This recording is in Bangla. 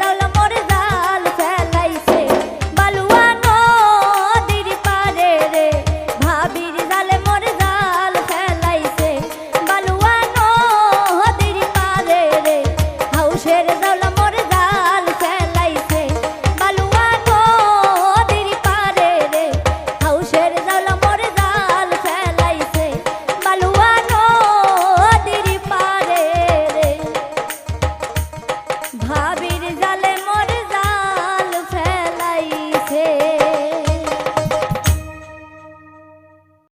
হারালো